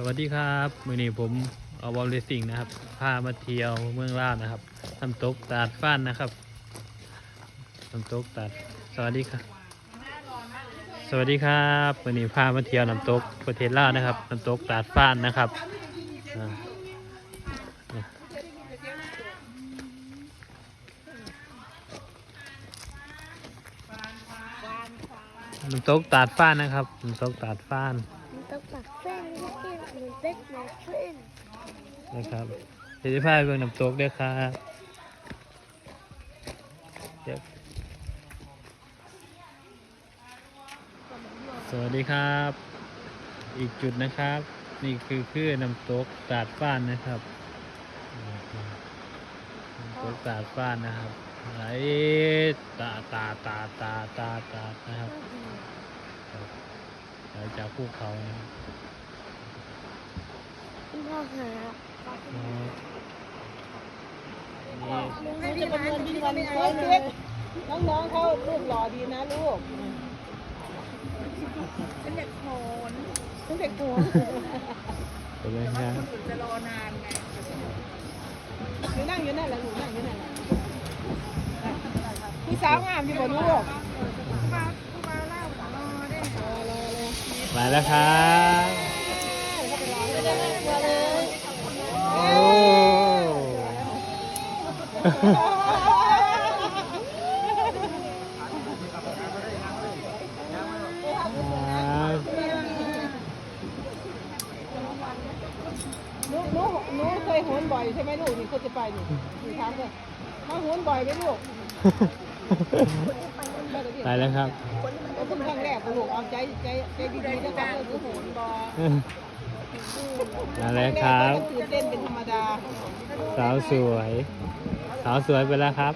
สวัสดีครับมือนี้ผมเอาบอลเลสซิ่งนะครับพามาเที่ยวเมืองลาวนะครับน้ำตกตาดฟ้านนะครับน้ำตกตาดสวัสดีครับ สวัสดีครับมือนี้พามาเที่ยวน้ำตกประเทศลาวนะครับน้ำตกตาดฟ้านนะครับน้ำตกตาดฟ้านนะครับน้ำตกตาดฟ้านมัน ต้องปักเส้นไม่ใช่มันเล็กนะเส้นนะครับเดี๋ยวจะพาไปเบิ่งน้ำตกด้วยครับเดี๋ยวสวัสดีครับ อีกจุดนะครับ นี่คือคือน้ำตกตาดฟ้านนะครับน้ำตกตาดฟ้านนะครับไหลตาตาตาตาตาตานะครับ จากภูเขานะครับคุณพ่อหานี่นี่จะประเมินที่วันนี้เล็กน้องๆเขารูปหล่อดีนะลูกฉันเด็กโขนฉันเด็กโขนเป็นไงครับจะรอนานไงอยู่นั่งอยู่นั่นแหละหนูนั่งอยู่นั่นแหละพี่สาวงามอยู่บ่ลูก มาแล้วครับโอ้ครับหนูหนูหนูเคยโหนบ่อยใช่ไหมลูกนี่เขาจะไปนี่นี่ถามเลยมาโหนบ่อยไหมลูก ไปแล้วครับก็เพิ่งค รั้งแรกลูกเอาใจใจใจดีๆนะครับก็คือโหนบ่อยมาแล้วครับ ตื่นเต้นเป็นธรรมดาสาวสวย สาวสวยไปแล้วครับ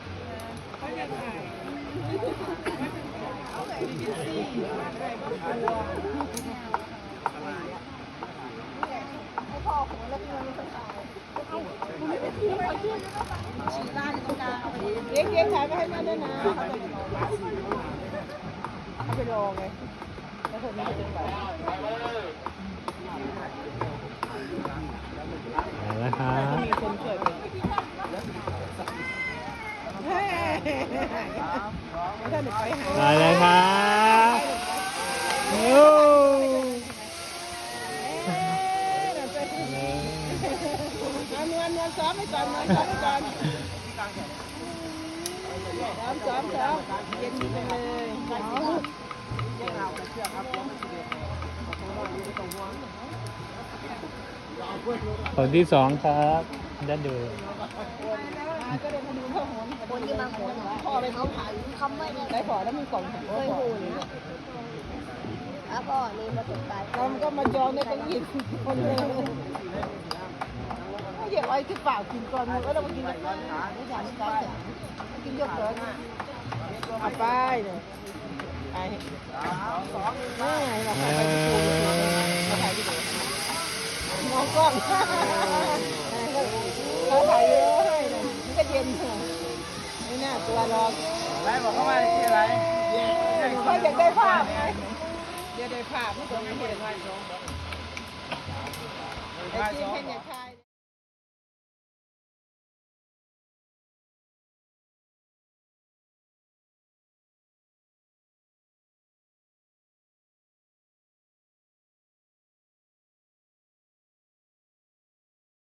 เลี้ยงเลี้ยงขายไปให้แม่ด้วยนะเอา ไปรอไงแล้วคนนี้จะเป็นแบบมาแล้วครับ มีคนช่วยเป็นเฮ้ยท่านไปหามาแล้วครับโอ้เอานวลนวลซ้อมให้ก่อนนวลซ้อมให้ก่อนซ้อมซ้อมซ้อมเย็นดีจังเลย คนที่สองครับด้านดูก็เลยมคนที่มาหนพ่อไปเขาขายคำว่าเนี่ยได้พอแล้วมีกล่องเคยพูดแล้วก็นี่มาถึงตายเราก็มาจองในตั้งยี่สิบคนเลยไม่เดี๋ยวไอ้ที่ปากกินก่อนมันก็ต้องมากินกันไม่อยากกินกันกินเยอะเกินเอาไปเลย มองกล้องเราถ่ายเยอะให้เลยมันก็เย็นไม่น่าตัวรอไรบอกเขามาที่อะไรเขาอยากได้ภาพไงอยากได้ภาพไม่ต้องเห็นไอ้ที่แค่เนี่ยถ่าย